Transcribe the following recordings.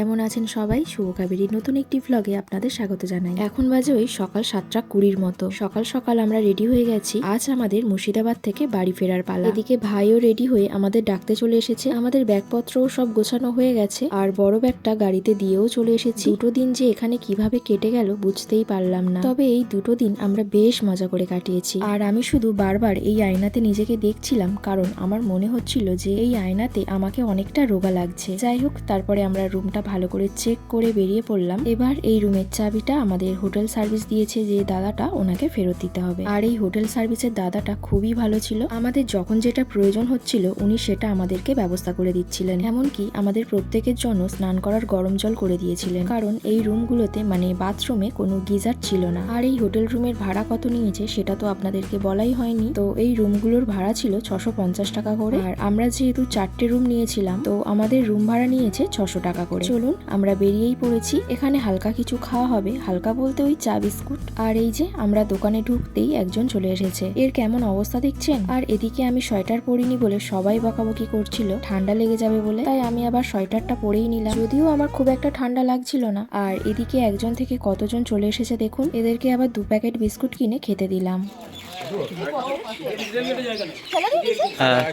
আছেন সবাই? শুভকাবেরীর নতুন একটি ভ্লগে আপনাদের স্বাগত জানাই। এখন বাজে ওই সকাল সাতটা কুড়ির মতো। সকাল সকাল আমরা রেডি হয়ে গেছি। আজ আমাদের মুর্শিদাবাদ থেকে বাড়ি ফেরার পালা। এদিকে ভাইও রেডি হয়ে আমাদের ডাকতে চলে এসেছে। আমাদের ব্যাগপত্রও সব গোছানো হয়ে গেছে। আর বড় ব্যাগটা গাড়িতে দিয়েও চলে এসেছি। দুটো দিন যে এখানে কীভাবে কেটে গেল বুঝতেই পারলাম না। তবে এই দুটো দিন আমরা বেশ মজা করে কাটিয়েছি। আর আমি শুধু বারবার এই আয়নাতে নিজেকে দেখছিলাম, কারণ আমার মনে হচ্ছিল যে এই আয়নাতে আমাকে অনেকটা রোগা লাগছে। যাই হোক, তারপরে আমরা রুমটা ভালো করে চেক করে বেরিয়ে পড়লাম। এবার এই রুমের চাবিটা আমাদের হোটেল সার্ভিস দিয়েছে যে দাদাটা ওনাকে ফেরত দিতে হবে। আর এই হোটেল সার্ভিসের দাদাটা খুবই ভালো ছিল। আমাদের যখন যেটা প্রয়োজন হচ্ছিল, উনি সেটা আমাদেরকে ব্যবস্থা করে দিচ্ছিলেন। এমনকি আমাদের প্রত্যেকের জন্য স্নান করার গরম জল করে দিয়েছিলেন। কারণ এই রুমগুলোতে মানে বাথরুমে কোনো গিজার ছিল না। আর এই হোটেল রুমের ভাড়া কত নিয়েছে, সেটা তো আপনাদেরকে বলাই হয়নি। তো এই রুমগুলোর ভাড়া ছিল ছশো টাকা করে। আর আমরা যেহেতু চারটে রুম নিয়েছিলাম, তো আমাদের রুম ভাড়া নিয়েছে ছশো টাকা করে। চলুন আমরা বেরিয়েই পড়েছি। এখানে হালকা কিছু খাওয়া হবে। হালকা বলতে ওই চা বিস্কুট। আর এই যে আমরা দোকানে ঢুকতেই একজন চলে এসেছে। এর কেমন অবস্থা দেখছেন? আর এদিকে আমি সোয়েটার পরিনি বলে সবাই বকাবকি করছিল। ঠান্ডা লেগে যাবে বলে। তাই আমি আবার সোয়েটারটা পরেই নিলাম। যদিও আমার খুব একটা ঠান্ডা লাগছিল না। আর এদিকে একজন থেকে কতজন চলে এসেছে দেখুন। এদেরকে আবার দু প্যাকেট বিস্কুট কিনে খেতে দিলাম। হ্যাঁ।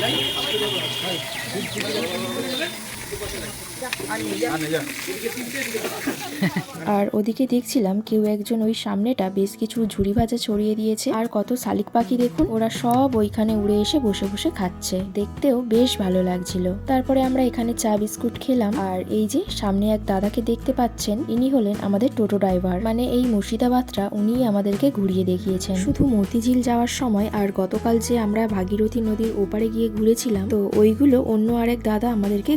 যা। আর ওদিকে দেখছিলাম কেউ একজন ওই সামনেটা বেশ কিছু ঝুড়ি ভাজা ছড়িয়ে দিয়েছে। আর কত শালিক পাখি দেখুন, ওরা সব ওইখানে উড়ে এসে বসে বসে খাচ্ছে। দেখতেও বেশ ভালো লাগছিল। তারপরে আমরা এখানে চা বিস্কুট খেলাম। আর এই যে সামনে এক দাদাকে দেখতে পাচ্ছেন, ইনি হলেন আমাদের টোটো ড্রাইভার। মানে এই মুর্শিদাবাদটা উনিই আমাদেরকে ঘুরিয়ে দেখিয়েছেন। শুধু মতিঝিল যাওয়ার সময় আর গতকাল যে আমরা ভাগীরথী নদীর ওপারে গিয়ে ঘুরেছিলাম, তো ওইগুলো অন্য আরেক দাদা আমাদেরকে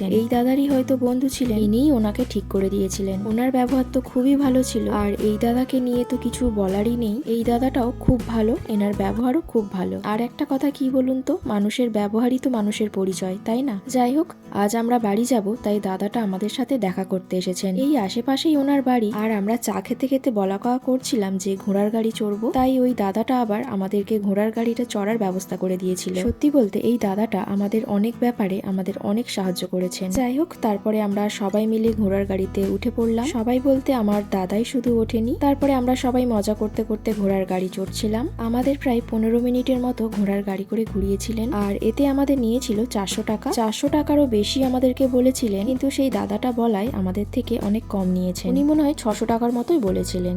ঘুরিয়েছেন এই দাদারই হয়তো বন্ধু ছিলেন। ইনিই ওনাকে ঠিক করে দিয়েছিলেন। ওনার ব্যবহার তো খুবই ভালো ছিল। আর এই দাদাকে নিয়ে তো কিছু বলারই নেই। এই দাদাটাও খুব ভালো, এনার ব্যবহারও খুব ভালো। আর একটা কথা কি বলুন তো? মানুষের ব্যবহারই তো মানুষের পরিচয়, তাই না? যাই হোক, আজ আমরা বাড়ি যাব, তাই দাদাটা আমাদের সাথে দেখা করতে এসেছেন। এই আশেপাশেই ওনার বাড়ি। আর আমরা চা খেতে খেতে বলা কওয়া করছিলাম যে ঘোড়ার গাড়ি চড়বো। তাই ওই দাদাটা আবার আমাদেরকে ঘোড়ার গাড়িটা চড়ার ব্যবস্থা করে দিয়েছিল। সত্যি বলতে, এই দাদাটা আমাদের অনেক ব্যাপারে আমাদের অনেক সাহায্য করেছেন যাই হোক, তারপরে আমরা সবাই মিলে ঘোড়ার গাড়িতে উঠে পড়লাম। সবাই বলতে আমার দাদাই শুধু ওঠেনি। তারপরে আমরা সবাই মজা করতে করতে ঘোড়ার গাড়ি চড়ছিলাম। আমাদের প্রায় পনেরো মিনিটের মতো ঘোড়ার গাড়ি করে ঘুরিয়েছিলেন। আর এতে আমাদের নিয়েছিল চারশো টাকা। চারশো টাকারও বেশি আমাদেরকে বলেছিলেন। কিন্তু সেই দাদাটা বলায় আমাদের থেকে অনেক কম নিয়েছেন। উনি মনে হয় ছশো টাকার মতোই বলেছিলেন।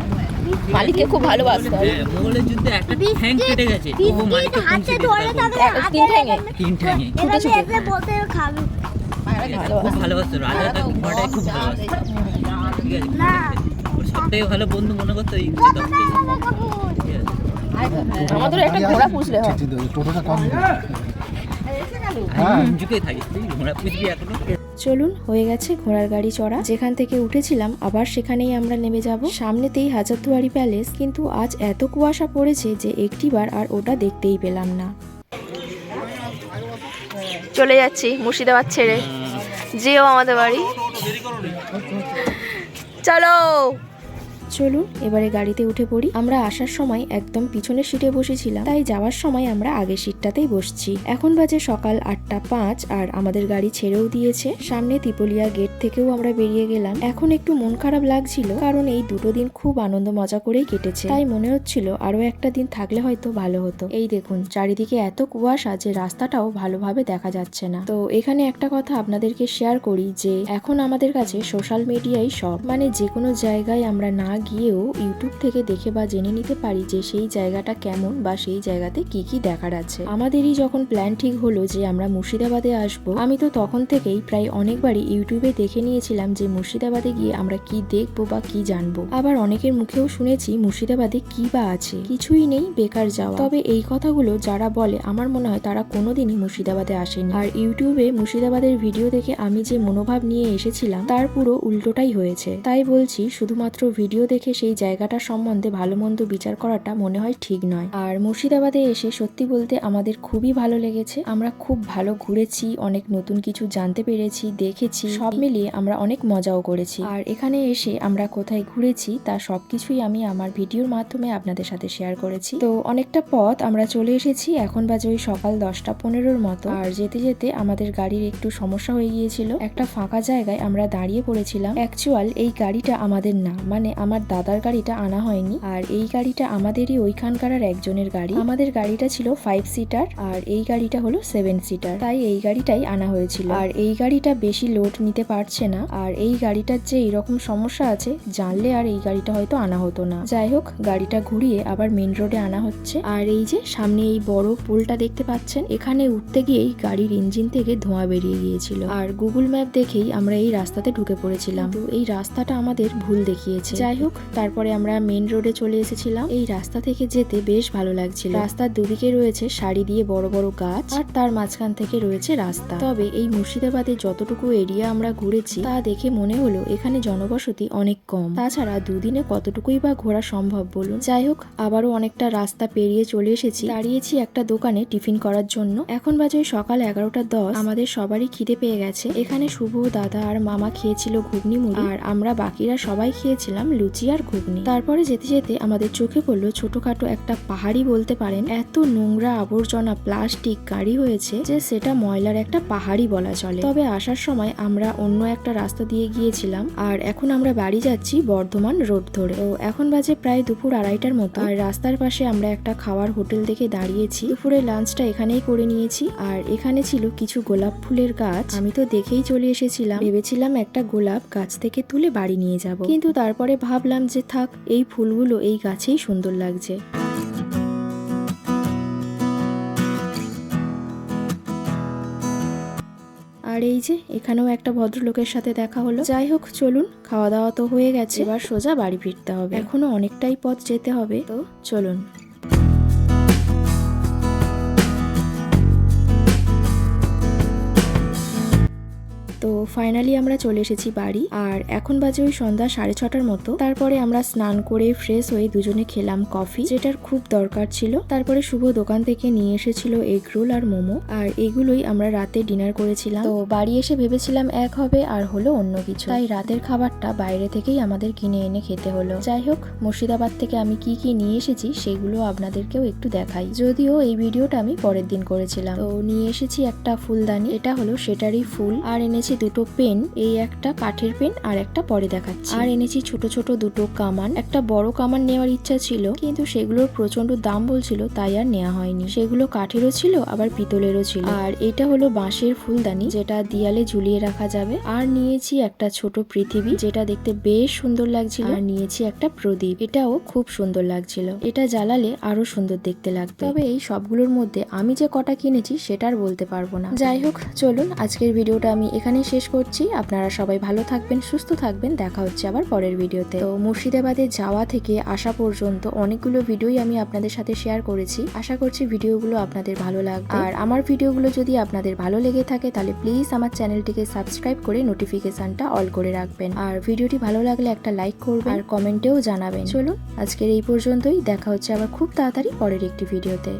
মালিককে খুব ভালোবাসতো। হ্যাঁ মোগলের যুদ্ধে একটা ঠ্যাং কেটে গেছে। ও মালিককে হাতে ধরে তাদের তিন ঠ্যাঙে। তিন ঠ্যাঙে। ছুটে ছুটে। দেখলে বলতে খাবে। খুব ভালোবাসতো? রাজা তাকে ঘোড়াটাকে খুব ভালোবাসতো। ঠিক আছে। ওর সবথেকে ভালো বন্ধু মনে করতো এই চেতককে ঠিক আছে আমাদের একটা ঘোড়া পুষলে হয়। টোটোটা কম। আমি ঝুঁকে থাকি। ঘোড়া পুষবি এখনও। চলুন, হয়ে গেছে ঘোড়ার গাড়ি চড়া। যেখান থেকে উঠেছিলাম, আবার সেখানেই আমরা নেমে যাব। সামনেতেই হাজারদুয়ারি প্যালেস, কিন্তু আজ এত কুয়াশা পড়েছে যে একটিবার আর ওটা দেখতেই পেলাম না। চলে যাচ্ছি মুর্শিদাবাদ ছেড়ে। যেও আমাদের বাড়ি। চলো! চলুন, এবারে গাড়িতে উঠে পড়ি। আমরা আসার সময় একদম পিছনের সিটে বসেছিলাম। তাই যাওয়ার সময় আমরা আগের সিটটাতেই বসছি। এখন বাজে সকাল আটটা পাঁচ আর আমাদের গাড়ি ছেড়েও দিয়েছে। সামনে তিপলিয়া গেট থেকেও আমরা বেরিয়ে গেলাম। এখন একটু মন খারাপ লাগছিল, কারণ এই দুটো দিন খুব আনন্দ মজা করেই কেটেছে। তাই মনে হচ্ছিল আরও একটা দিন থাকলে হয়তো ভালো হতো। এই দেখুন, চারিদিকে এত কুয়াশা যে রাস্তাটাও ভালোভাবে দেখা যাচ্ছে না। তো এখানে একটা কথা আপনাদেরকে শেয়ার করি যে, এখন আমাদের কাছে সোশ্যাল মিডিয়াই সব। মানে যে কোনো জায়গায় আমরা না গিয়েও ইউটিউব থেকে দেখে বা জেনে নিতে পারি যে সেই জায়গাটা কেমন বা সেই জায়গাতে কি কি দেখার আছে। আমাদেরই যখন প্ল্যান ঠিক হলো যে আমরা মুর্শিদাবাদে আসব, আমি তো তখন থেকেই প্রায় অনেকবারই ইউটিউবে দেখে নিয়েছিলাম যে মুর্শিদাবাদে গিয়ে আমরা কি দেখব বা কি জানব। আবার অনেকের মুখেও শুনেছি মুর্শিদাবাদে কি বা আছে। কিছুই নেই, বেকার যাওয়া। তবে এই কথাগুলো যারা বলে, আমার মনে হয় তারা কোনোদিনই মুর্শিদাবাদে আসেনি। আর ইউটিউবে মুর্শিদাবাদের ভিডিও দেখে আমি যে মনোভাব নিয়ে এসেছিলাম, তার পুরো উল্টোটাই হয়েছে। তাই বলছি, শুধুমাত্র ভিডিও দেখে সেই জায়গাটা সম্বন্ধে ভালো মন্দ বিচার করাটা মনে হয় ঠিক নয়। আর মুর্শিদাবাদে এসে সত্যি বলতে আমাদের খুবই ভালো লেগেছে। আমরা খুব ভালো ঘুরেছি, অনেক নতুন কিছু জানতে পেরেছি, দেখেছি, সব মিলিয়ে আমরা অনেক মজাও করেছি। আর এখানে এসে আমরা কোথায় ঘুরেছি, তা সবকিছুই আমি আমার ভিডিওর মাধ্যমে আপনাদের সাথে শেয়ার করেছি। তো অনেকটা পথ আমরা চলে এসেছি, এখন বাজে ওই সকাল দশটা পনেরোর মতো। আর যেতে যেতে আমাদের গাড়ির একটু সমস্যা হয়ে গিয়েছিল। একটা ফাঁকা জায়গায় আমরা দাঁড়িয়ে পড়েছিলাম। অ্যাকচুয়াল এই গাড়িটা আমাদের না মানে আমার দাদার গাড়িটা আনা হয়নি। আর এই গাড়িটা আমাদেরই ওইখানকার আর একজনের গাড়ি। আমাদের গাড়িটা ছিল ফাইভ সিটার আর এই গাড়িটা হলো সেভেন সিটার তাই এই গাড়িটাই আনা হয়েছিল। আর এই গাড়িটা বেশি লোড নিতে পারছে না। আর এই গাড়িটার যে এইরকম সমস্যা আছে, জানলে আর এই গাড়িটা হয়তো আনা হতো না। যাই হোক, গাড়িটা ঘুরিয়ে আবার মেন রোডে আনা হচ্ছে। আর এই যে সামনে এই বড় পুলটা দেখতে পাচ্ছেন, এখানে উঠতে গিয়েই গাড়ির ইঞ্জিন থেকে ধোঁয়া বেরিয়ে গিয়েছিল। আর গুগল ম্যাপ দেখেই আমরা এই রাস্তাতে ঢুকে পড়েছিলাম। এই রাস্তাটা আমাদের ভুল দেখিয়েছে। যাই হোক তারপরে আমরা মেন রোডে চলে এসেছিলাম। এই রাস্তা থেকে যেতে বেশ ভালো লাগছিল। রাস্তার দুদিকে রয়েছে সারি দিয়ে বড় বড় গাছ, আর তার মাঝখান থেকে রয়েছে রাস্তা। তবে এই মুর্শিদাবাদে যতটুকু এরিয়া আমরা ঘুরেছি, তা দেখে মনে হলো এখানে জনবসতি অনেক কম। তাছাড়া দুদিনে কতটুকুই বা ঘোরা সম্ভব বলুন? যাই হোক, আবারও অনেকটা রাস্তা পেরিয়ে চলে এসেছি। দাঁড়িয়েছি একটা দোকানে টিফিন করার জন্য। এখন বাজে সকাল এগারোটা দশ। আমাদের সবারই খিদে পেয়ে গেছে। এখানে শুভ, দাদা আর মামা খেয়েছিল ঘুগনি মুড়ি, আর আমরা বাকিরা সবাই খেয়েছিলাম লুচি। আর ঘুগনি। তারপরে যেতে যেতে আমাদের চোখে পড়ল ছোটখাটো একটা পাহাড়ি বলতে পারেন। এত নোংরা আবর্জনা, প্লাস্টিক, গাড়ি হয়েছে যে সেটা ময়লার একটা পাহাড়ি বলা চলে। তবে আসার সময় আমরা অন্য একটা রাস্তা দিয়ে গিয়েছিলাম আর এখন আমরা বাড়ি যাচ্ছি বর্ধমান রোড ধরে। তো এখন বাজে প্রায় দুপুর আড়াইটার মতো আর রাস্তার পাশে আমরা একটা খাওয়ার হোটেল দেখে দাঁড়িয়েছি। দুপুরে লাঞ্চটা এখানেই করে নিয়েছি আর এখানে ছিল কিছু গোলাপ ফুলের গাছ। আমি তো দেখেই চলে এসেছিলাম। ভেবেছিলাম একটা গোলাপ গাছ থেকে তুলে বাড়ি নিয়ে যাব। কিন্তু তারপরে ভাবলাম যে থাক, এই ফুলগুলো এই গাছেই সুন্দর লাগছে। আর এই যে, এখানেও একটা ভদ্রলোকের সাথে দেখা হলো। যাই হোক, চলুন খাওয়া দাওয়া তো হয়ে গেছে। এবার সোজা বাড়ি ফিরতে হবে। এখনও অনেকটাই পথ যেতে হবে। তো চলুন। ফাইনালি আমরা চলে এসেছি বাড়ি, আর এখন বাজে ওই সন্ধ্যা সাড়ে ছটার মতো। তারপরে আমরা স্নান করে ফ্রেশ হয়ে দুজনে খেলাম কফি যেটার খুব দরকার ছিল। তারপরে শুভ দোকান থেকে নিয়ে এসেছিল এগ রোল আর মোমো, আর এগুলোই আমরা রাতে ডিনার করেছিলাম। তো বাড়ি এসে ভেবেছিলাম এক হবে আর হলো অন্য কিছু। তাই রাতের খাবারটা বাইরে থেকেই আমাদের কিনে এনে খেতে হলো। যাই হোক, মুর্শিদাবাদ থেকে আমি কি কি নিয়ে এসেছি সেগুলো আপনাদেরকেও একটু দেখাই। যদিও এই ভিডিওটা আমি পরের দিন করেছিলাম। তো নিয়ে এসেছি একটা ফুলদানি, এটা হলো সেটারই ফুল, আর এনেছি দুটো পেন, এই একটা কাঠের পেন আর একটা পরে দেখাচ্ছি। আর এনেছি ছোট ছোট দুটো কামান। একটা বড় কামান নেওয়ার ইচ্ছা ছিল, কিন্তু সেগুলোর প্রচণ্ড দাম বলছিল, তাই আর নেওয়া হয়নি। সেগুলো কাঠেরও ছিল, আবার পিতলেরও ছিল। আর এটা হলো বাঁশের ফুলদানি, যেটা দিয়ালে ঝুলিয়ে রাখা যাবে। আর নিয়েছি একটা ছোট পৃথিবী, যেটা দেখতে বেশ সুন্দর লাগছিল। আর নিয়েছি একটা প্রদীপ, এটাও খুব সুন্দর লাগছিল। এটা জ্বালালে আরও সুন্দর দেখতে লাগবে। তবে এই সবগুলোর মধ্যে আমি যে কটা কিনেছি, সেটা আর বলতে পারব না। যাই হোক, চলুন, আজকের ভিডিওটা আমি এখানেই শেষ করছি। আপনারা সবাই ভালো থাকবেন, সুস্থ থাকবেন। দেখা হচ্ছে আবার পরের ভিডিওতে। তো মুর্শিদাবাদে যাওয়া থেকে আসা পর্যন্ত অনেকগুলো ভিডিওই আমি আপনাদের সাথে শেয়ার করেছি। আশা করছি ভিডিওগুলো আপনাদের ভালো লাগবে। আর আমার ভিডিওগুলো যদি আপনাদের ভালো লেগে থাকে, তাহলে প্লিজ আমার চ্যানেলটিকে সাবস্ক্রাইব করে নোটিফিকেশনটা অল করে রাখবেন। আর ভিডিওটি ভালো লাগলে একটা লাইক করবেন। আর কমেন্টেও জানাবেন। চলুন, আজকের এই পর্যন্তই। দেখা হচ্ছে আবার খুব তাড়াতাড়ি পরের একটি ভিডিওতে।